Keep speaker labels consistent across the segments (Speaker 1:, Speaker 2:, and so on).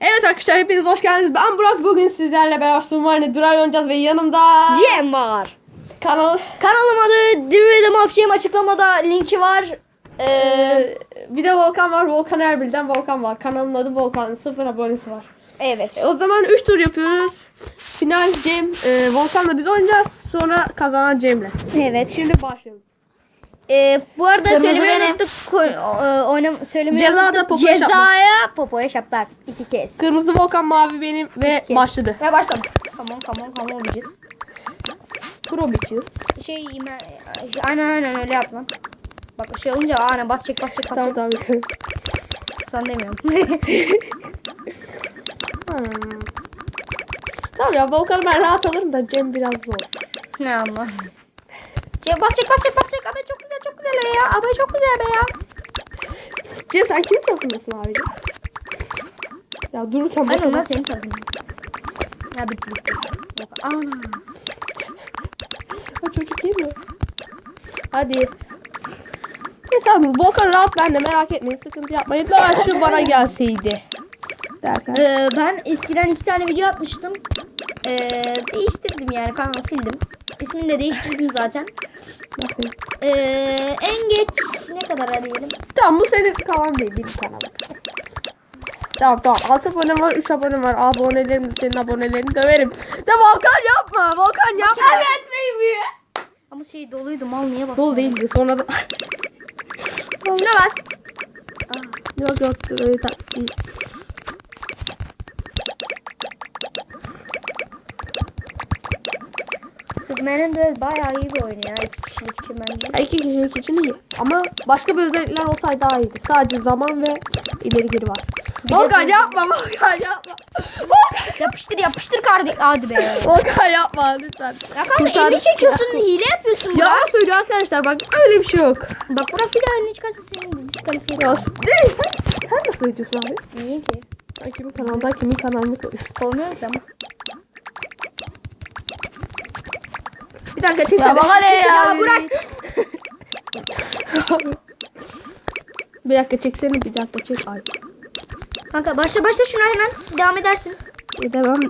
Speaker 1: Evet arkadaşlar hepiniz hoş geldiniz. Ben Burak. Bugün sizlerle beraber Sumani Dural oynayacağız ve yanımda
Speaker 2: Cem var.
Speaker 1: kanal
Speaker 2: Kanalım adı Rhythm of Cem açıklamada linki var. Ee,
Speaker 1: Ee, bir de Volkan var. Volkan Erbil'den Volkan var. Kanalın adı Volkan. Sıfır abonesi var.
Speaker 2: evet.
Speaker 1: E, o zaman 3 tur yapıyoruz. Final Cem, e, Volkan'la biz oynayacağız. Sonra kazanan Cem'le.
Speaker 2: Evet.
Speaker 1: Şimdi başlayalım.
Speaker 2: Ee, bu arada
Speaker 3: Kırmızı
Speaker 2: söylemeyi
Speaker 3: benim.
Speaker 2: unuttuk. Ko- e, oynam söylemeyi
Speaker 1: Cezada
Speaker 2: unuttuk.
Speaker 1: popoya.
Speaker 2: Cezaya popoya şaplak. iki kez.
Speaker 1: Kırmızı Volkan, mavi benim ve
Speaker 2: Kes.
Speaker 1: başladı.
Speaker 2: Ve başladı. Tamam tamam tamam olacağız.
Speaker 1: Pro bitches.
Speaker 2: Şey imer, aynen aynen öyle yap lan. Bak şey olunca aynen bas çek bas çek bas
Speaker 1: Tamam
Speaker 2: çek.
Speaker 1: tamam.
Speaker 2: Sen demiyorum.
Speaker 1: Hmm. Tamam ya Volkan'ı ben rahat alırım da Cem biraz zor.
Speaker 2: ne anla. Cem bas çek bas çek bas çek. Abi çok güzel ya. Abi çok güzel be ya.
Speaker 1: Cem sen kimin tarafındasın abicim? Ya dururken boş
Speaker 2: Aynen lan senin. Ya bitti bitti. Yok. Ana.
Speaker 1: Ha, çocuk mi? Hadi. Ne tamam Volkan rahat ben de merak etmeyin sıkıntı yapmayın. Lan şu bana gelseydi. Derken.
Speaker 2: Ee, ben eskiden iki tane video atmıştım. Ee, değiştirdim yani kanalı sildim. İsmini de değiştirdim zaten.
Speaker 1: Bakayım.
Speaker 2: Ee, en geç ne kadar arayalım?
Speaker 1: Tamam bu senin kanal değil benim kanalım. Tamam tamam 6 abonem var 3 abonem var abonelerim senin abonelerini döverim. De Volkan yapma Volkan yapma.
Speaker 2: Ama şey doluydu mal niye bastın?
Speaker 1: Dolu değildi sonra da.
Speaker 2: Şuna bas.
Speaker 1: yok yok öyle
Speaker 2: Superman'in de bayağı iyi bir oyun ya. iki kişilik için bence.
Speaker 1: Ya iki kişilik için iyi. Ama başka bir özellikler olsaydı daha iyiydi. Sadece zaman ve ileri geri var. Volkan yapma Volkan yapma. Volkan,
Speaker 2: Yapıştır yapıştır kardeş. Hadi be.
Speaker 1: Volkan yapma lütfen.
Speaker 2: Ya kanka
Speaker 1: Kurtardık
Speaker 2: elini çekiyorsun hile yapıyorsun Burak.
Speaker 1: Yalan söylüyor arkadaşlar bak öyle bir şey yok.
Speaker 2: Bak Burak bir daha elini çıkarsa seni diskalifiye
Speaker 1: Ya, değil, sen, sen nasıl ediyorsun abi?
Speaker 2: Niye ki?
Speaker 1: Sen kimin kanalından kimin kanalını koyuyorsun?
Speaker 2: Olmuyor ki ama.
Speaker 1: Bir dakika çek.
Speaker 3: Ya bak hele ya.
Speaker 2: Ya Burak.
Speaker 1: Bir dakika çeksene bir dakika çek. Ay.
Speaker 2: Kanka başla başla şuna hemen devam edersin.
Speaker 1: Edemem.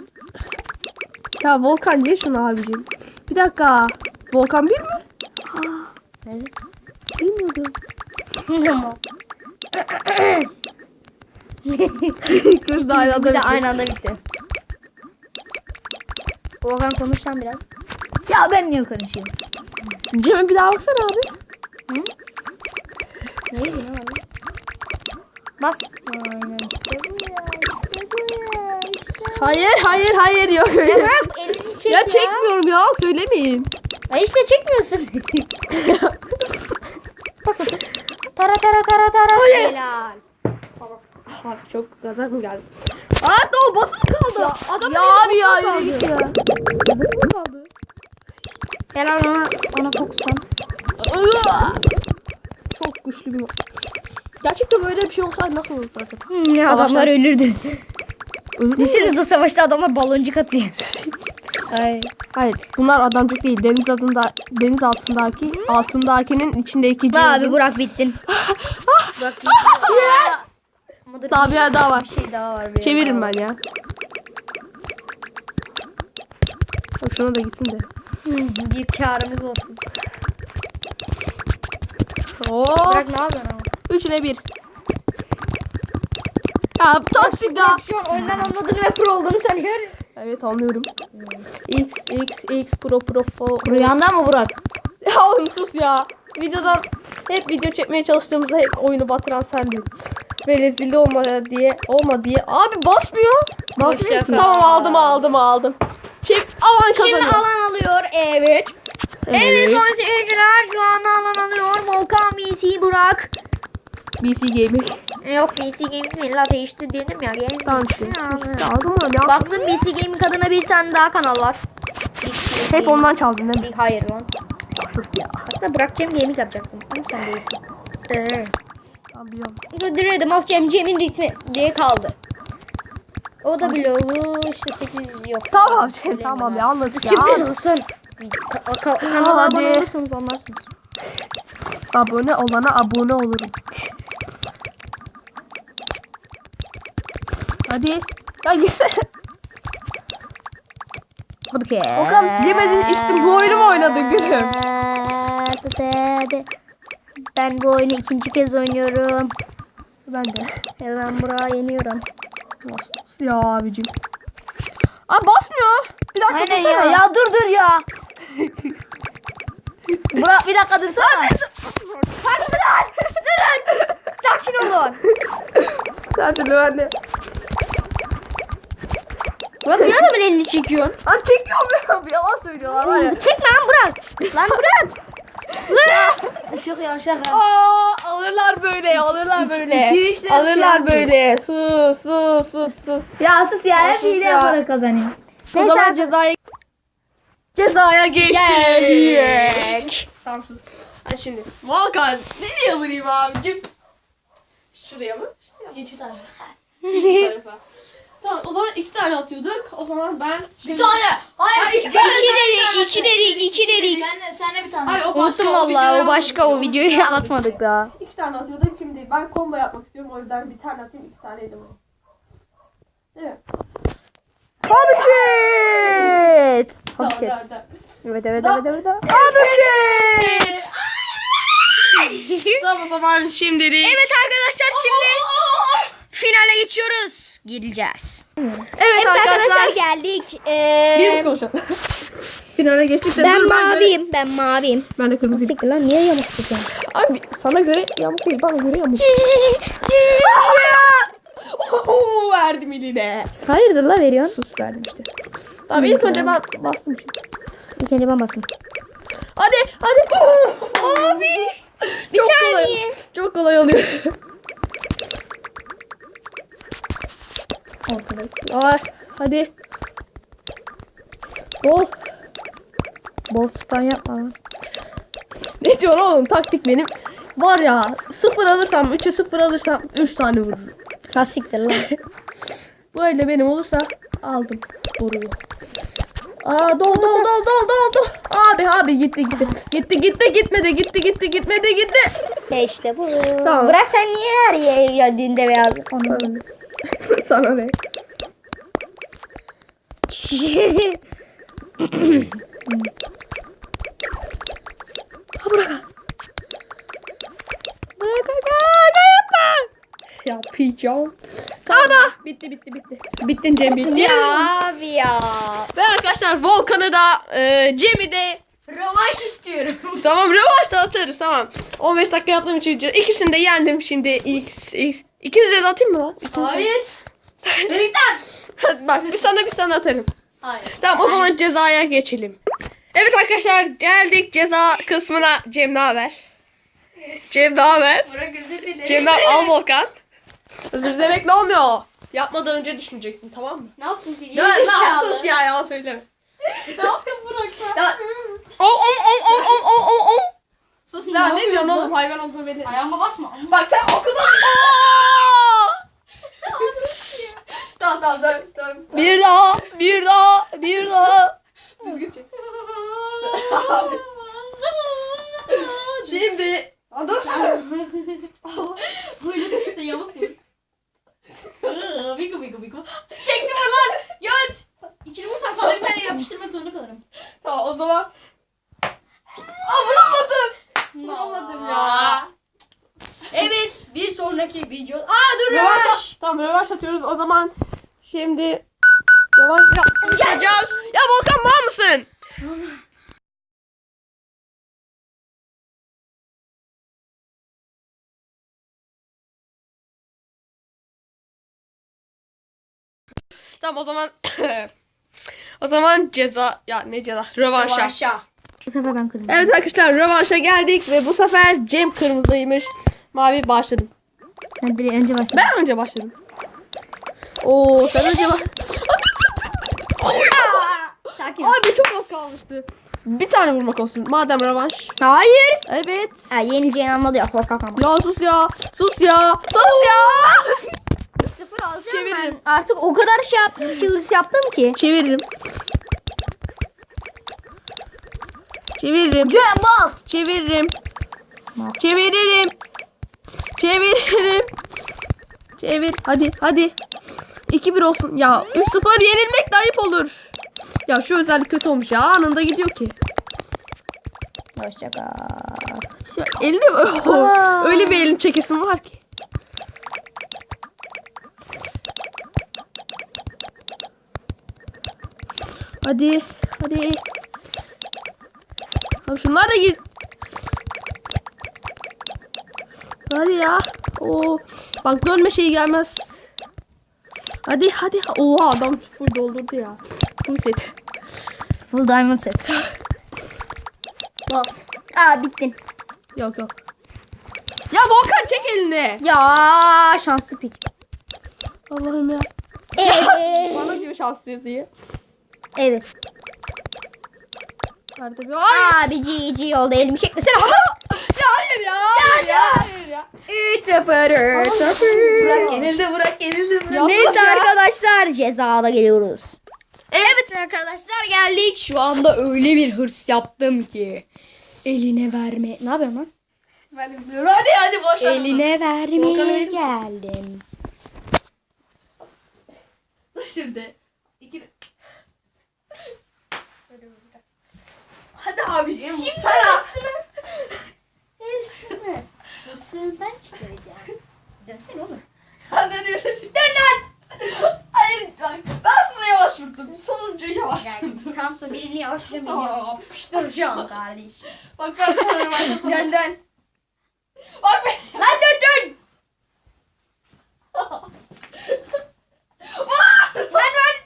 Speaker 1: Ya Volkan niye şunu abicim? Bir dakika. Volkan bir mi?
Speaker 2: Evet.
Speaker 1: Bilmiyordum.
Speaker 2: Tamam.
Speaker 1: Kız da aynı anda bitti.
Speaker 2: Volkan konuşsan biraz.
Speaker 3: Ya ben niye konuşayım?
Speaker 1: Cem'e bir daha baksana abi.
Speaker 2: Hı? Neydi ne var? Bas. Aynen işte bu ya işte bu ya işte.
Speaker 1: Hayır hayır hayır yok
Speaker 2: Ya
Speaker 1: öyle.
Speaker 2: bırak elini çek ya.
Speaker 1: Ya çekmiyorum ya söylemeyin.
Speaker 2: Ya işte çekmiyorsun. Bas atın. Tara tara tara tara.
Speaker 1: Hayır.
Speaker 2: Helal.
Speaker 1: Abi çok gaza mı geldi? Aa o basılı kaldı.
Speaker 3: Ya abi ya
Speaker 1: basılı
Speaker 3: yürü
Speaker 1: kaldı.
Speaker 3: git ya.
Speaker 1: Basılı kaldı.
Speaker 2: Helal ona, ona fokustan.
Speaker 1: Çok güçlü bir Gerçekten böyle bir şey olsaydı nasıl olurdu arkadaşlar?
Speaker 2: Hmm, ya
Speaker 1: Savaştan-
Speaker 2: adamlar ölürdü. Düşünsenize savaşta adamlar baloncuk atıyor. Ay.
Speaker 1: Hayır bunlar adamcık değil. Deniz altında deniz altındaki altındakinin içindeki
Speaker 2: Abi
Speaker 1: cihazın.
Speaker 2: Burak bittin. Burak bittin. Dur,
Speaker 1: Daha bir yer daha var.
Speaker 2: bir şey daha var.
Speaker 1: Çeviririm ben ya. Hoşuna da gitsin de.
Speaker 2: Bir karımız olsun.
Speaker 1: Oo.
Speaker 2: Burak ne yapıyorsun ama?
Speaker 1: 3 ile 1. Ya taktik ya.
Speaker 2: Şu an oyundan anladığını ve pro olduğunu sanıyorum.
Speaker 1: Evet anlıyorum. X X X Pro Pro Pro.
Speaker 3: Rüyanda mı Burak?
Speaker 1: Ya oğlum sus ya. Videodan hep video çekmeye çalıştığımızda hep oyunu batıran sendin. Ve rezil olma diye olma diye. Abi basmıyor.
Speaker 2: Basmıyor.
Speaker 1: Tamam aldım aldım aldım. Çek alan kazanıyor.
Speaker 2: Şimdi alan alıyor. Evet. Evet
Speaker 1: Evet.
Speaker 2: son seyirciler şu anda alan alıyor. Volkan BC Burak.
Speaker 1: BC Gaming.
Speaker 2: E, Yok BC Gaming değil la değişti dedim ya. Gaming.
Speaker 1: Tamam işte. Aldım ya.
Speaker 2: Baktım BC Gaming adına bir tane daha kanal var.
Speaker 1: Hep ondan çaldın değil mi?
Speaker 2: Hayır lan.
Speaker 1: Sus ya.
Speaker 2: Aslında bırakacağım gaming yapacaktım. Ama sen değilsin.
Speaker 1: Ee. Tamam biliyorum.
Speaker 2: The Rhythm of Cem Cem'in ritmi diye kaldı. O da bloğu işte 8 yok.
Speaker 1: Tamam Cem, tamam ya, anladık ya.
Speaker 2: Sürpriz olsun. Ka- ka- Kanala
Speaker 1: Hadi.
Speaker 2: abone olursanız anlarsınız.
Speaker 1: Abone olana abone olurum. Hadi. Ya
Speaker 2: ki.
Speaker 1: Okan yemedin içtin bu oyunu mu oynadın gülüm?
Speaker 2: Ben bu oyunu ikinci kez oynuyorum.
Speaker 1: Ben de.
Speaker 2: Hemen buraya yeniyorum.
Speaker 1: Ya abicim. Aa basmıyor. Bir dakika
Speaker 2: Aynen
Speaker 1: dursana.
Speaker 2: ya. Ya dur dur ya. Burak bir dakika dursana. Durun. Durun. Sakin olun.
Speaker 1: Türlü ben de.
Speaker 2: Burak niye adamın elini çekiyorsun?
Speaker 1: Lan çekiyorum ya. Yalan söylüyorlar var ya.
Speaker 2: Çekme lan Burak. Lan Burak. Çok yavşak ha.
Speaker 1: Aa, alırlar böyle, alırlar böyle.
Speaker 2: iki, şey
Speaker 1: alırlar
Speaker 2: yapmıyor.
Speaker 1: böyle. Sus, sus, sus, sus.
Speaker 2: Ya sus ya. Hep hile
Speaker 1: ya.
Speaker 2: yaparak kazanıyor.
Speaker 1: O
Speaker 2: Neyse.
Speaker 1: zaman cezaya cezaya geçtik. Tamam sus. Hadi şimdi. Volkan nereye vurayım abicim? Şuraya mı?
Speaker 3: Geçi tarafa.
Speaker 1: İki tarafa. Tamam o zaman iki tane atıyorduk. O zaman ben...
Speaker 3: Bir tane. Hayır.
Speaker 1: Hayır, iki
Speaker 3: iki
Speaker 1: tane.
Speaker 3: dedik.
Speaker 2: iki dedik, iki dedik.
Speaker 3: Sen sen de bir tane.
Speaker 1: Hayır o başka.
Speaker 2: Unuttum
Speaker 1: o
Speaker 2: vallahi
Speaker 1: videoyu
Speaker 2: o başka o videoyu atmadık daha.
Speaker 1: İki tane atıyordum şimdi ben combo yapmak istiyorum o yüzden bir tane atayım iki tane yedim. Evet.
Speaker 2: Habiket.
Speaker 1: Tamam,
Speaker 2: Habiket.
Speaker 1: tamam, tamam.
Speaker 2: Evet evet
Speaker 1: Da-
Speaker 2: evet evet. Habiket.
Speaker 1: Tamam o zaman şimdilik.
Speaker 2: Evet arkadaşlar şimdi finale geçiyoruz. Gireceğiz.
Speaker 1: Evet, arkadaşlar.
Speaker 2: geldik.
Speaker 1: Birimiz konuşalım. Finale geçtik de
Speaker 2: ben
Speaker 1: dur ben,
Speaker 2: maviyim. Ben maviyim.
Speaker 1: ben de kırmızıyım.
Speaker 2: Siktir lan niye yamuk tutuyorsun?
Speaker 1: Abi sana göre yamuk değil bana göre yamuk. Oo, verdim eline.
Speaker 2: Hayırdır la veriyorsun?
Speaker 1: Sus verdim işte. Tamam ilk önce ben bastım şimdi.
Speaker 2: İlk önce ben bastım.
Speaker 1: Hadi hadi. Abi. Çok kolay.
Speaker 2: saniye.
Speaker 1: Çok kolay oluyor. Ay, hadi. Oh.
Speaker 2: Bol spam yapma lan.
Speaker 1: Ne diyorsun oğlum taktik benim. Var ya sıfır alırsam 3'e 0 alırsam 3 tane vururum.
Speaker 2: Ha siktir lan.
Speaker 1: Bu elde benim olursa aldım. Vuruyor. Aa dol dol dol dol dol dol. Abi abi gitti gitti. Gitti gitti gitmedi gitti gitti gitmedi gitti.
Speaker 2: Ya işte bu.
Speaker 1: Tamam.
Speaker 2: Bırak sen niye her ye- yediğinde beyaz onu.
Speaker 1: Sana ne? Bırak aga yapma. Yapacağım. Tamam. Bitti bitti bitti. Bittin Cem bitti.
Speaker 2: ya abi ya.
Speaker 1: Ve arkadaşlar Volkan'ı da e, Cem'i de
Speaker 3: Rövanş istiyorum.
Speaker 1: tamam rövanş da atarız tamam. 15 dakika yaptığım için ikisini de yendim şimdi. X, X. İkinize de atayım mı lan? İkinize-
Speaker 3: Hayır. Birlikten.
Speaker 1: Bak bir sana bir sana atarım.
Speaker 3: Hayır.
Speaker 1: Tamam o zaman cezaya geçelim. Evet arkadaşlar geldik ceza kısmına. Cem ne haber? Cem ne haber?
Speaker 3: Burak özür dilerim.
Speaker 1: Cem ne al Volkan. Özür demekle olmuyor. Yapmadan önce düşünecektin tamam mı?
Speaker 3: Ne yaptın ki?
Speaker 1: Ne
Speaker 3: Gerizekalı.
Speaker 1: yaptın ya ya söyleme.
Speaker 3: Ne yaptın Burak?
Speaker 1: Ya o o o o o o o.
Speaker 3: Sus
Speaker 1: Ya ne diyorsun oğlum hayvan olduğunu belli.
Speaker 3: Ayağıma basma.
Speaker 1: Bak sen okulda. tamam tamam tamam. tamam.
Speaker 2: Bir daha, bir daha, bir daha.
Speaker 1: Düzgün çek. Abi. Şimdi. Aa, Dur.
Speaker 3: Huylu çıktı yamuk mu? Biko biko biko. Çektim lan. Göç. İkili vursan sana bir tane yapıştırmak zorunda kalırım.
Speaker 1: Tamam o zaman. Aa vuramadım. Vuramadım ya.
Speaker 3: Evet bir sonraki video. Aa dur
Speaker 1: Rövanş.
Speaker 3: rövanş.
Speaker 1: Tamam rövanş atıyoruz o zaman. Şimdi. Rövanş yapacağız. Ya Volkan var mısın? Tamam o zaman o zaman ceza ya ne ceza rövanşa.
Speaker 3: Rövanşa.
Speaker 2: Bu sefer ben kırmızı.
Speaker 1: Evet arkadaşlar rövanşa geldik ve bu sefer Cem kırmızıymış. Mavi başladım.
Speaker 2: Ben direkt önce başladım.
Speaker 1: Ben önce başladım. Oo sen önce bak.
Speaker 2: Sakin.
Speaker 1: Abi çok az kalmıştı. Bir tane vurmak olsun. Madem rövanş.
Speaker 2: Hayır.
Speaker 1: Evet.
Speaker 2: Ha, yenileceğini anladı ya korkak ama.
Speaker 1: Ya sus ya. Sus ya. Sus ya.
Speaker 2: Sıfır alacağım
Speaker 1: Çeviririm.
Speaker 2: ben. Artık o kadar şey yaptım ki hırs yaptım ki.
Speaker 1: Çeviririm. Çeviririm.
Speaker 2: Bas.
Speaker 1: Çeviririm. Çeviririm. Çeviririm. Çevir. Hadi hadi. 2-1 olsun. Ya 3-0 yenilmek de ayıp olur. Ya şu özellik kötü olmuş ya. Anında gidiyor ki.
Speaker 2: Hoşçakal.
Speaker 1: Ya, elini
Speaker 2: Aa.
Speaker 1: öyle bir elin çekesim var ki. Hadi, hadi. Abi şunlar da git. Hadi ya. Oo. Bak dönme şeyi gelmez. Hadi hadi. Oha adam full doldurdu ya. Bu set.
Speaker 2: Full diamond set. Bas. Aa bittin.
Speaker 1: Yok yok. Ya Volkan çek elini.
Speaker 2: Ya şanslı pik.
Speaker 1: Allah'ım ya.
Speaker 2: Evet.
Speaker 1: Bana diyor şanslı diye.
Speaker 2: evet.
Speaker 1: Nerede bir... Ay!
Speaker 2: Abi GG oldu elimi çekmesene.
Speaker 1: Ya hayır ya. Hayır ya. Hayır ya.
Speaker 2: 3-0. 3-0.
Speaker 3: Bırak yenildi bırak yenildi bırak.
Speaker 1: Ya
Speaker 2: Neyse
Speaker 1: sus ya.
Speaker 2: arkadaşlar cezada geliyoruz. Evet arkadaşlar geldik. Şu anda öyle bir hırs yaptım ki. Eline verme. Ne yapıyorsun lan?
Speaker 3: Ben bilmiyorum. Hadi hadi boş ver.
Speaker 2: Eline vermeye geldim.
Speaker 3: Dur şimdi. İki... abiciğim.
Speaker 2: Şimdi
Speaker 3: Sana.
Speaker 2: hırsını. Hırsını. Ben çıkaracağım. Dönsene oğlum.
Speaker 3: Hadi hadi.
Speaker 2: Dön lan.
Speaker 3: Hayır. bak, Ben sana yavaş vurdum. Sonuncuyu yavaş
Speaker 2: Yani
Speaker 3: vurdum.
Speaker 2: tam sonra birini yavaşlayacağım. Birini
Speaker 3: Aa.
Speaker 2: yapıştıracağım kardeşim.
Speaker 3: Bak ben sana başlatalım.
Speaker 2: Dön dön.
Speaker 3: Bak ben.
Speaker 2: Lan dön dön. Lan lan.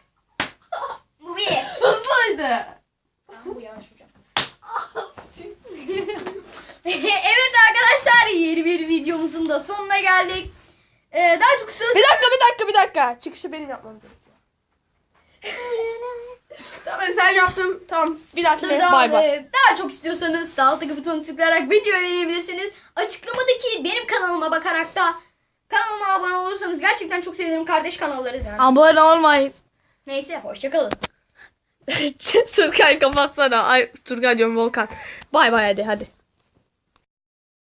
Speaker 2: Bu bir.
Speaker 3: Hızlıydı.
Speaker 2: Ben bu yavaşlayacağım. evet arkadaşlar yeni bir videomuzun da sonuna geldik. Ee, daha çok söz...
Speaker 1: Bir dakika bir dakika bir dakika. Çıkışı benim yapmam gerekiyor. tamam sen yaptın. Tamam. Bir dakika.
Speaker 2: Daha,
Speaker 1: Bay bay.
Speaker 2: e, daha çok istiyorsanız sağ alttaki butonu tıklayarak videoyu beğenebilirsiniz. Açıklamadaki benim kanalıma bakarak da kanalıma abone olursanız gerçekten çok sevinirim. Kardeş kanallarız yani.
Speaker 1: Abone olmayın.
Speaker 2: Neyse hoşçakalın.
Speaker 1: Turgay kapatsana. Ay Turgay diyorum Volkan. Bay bay hadi hadi.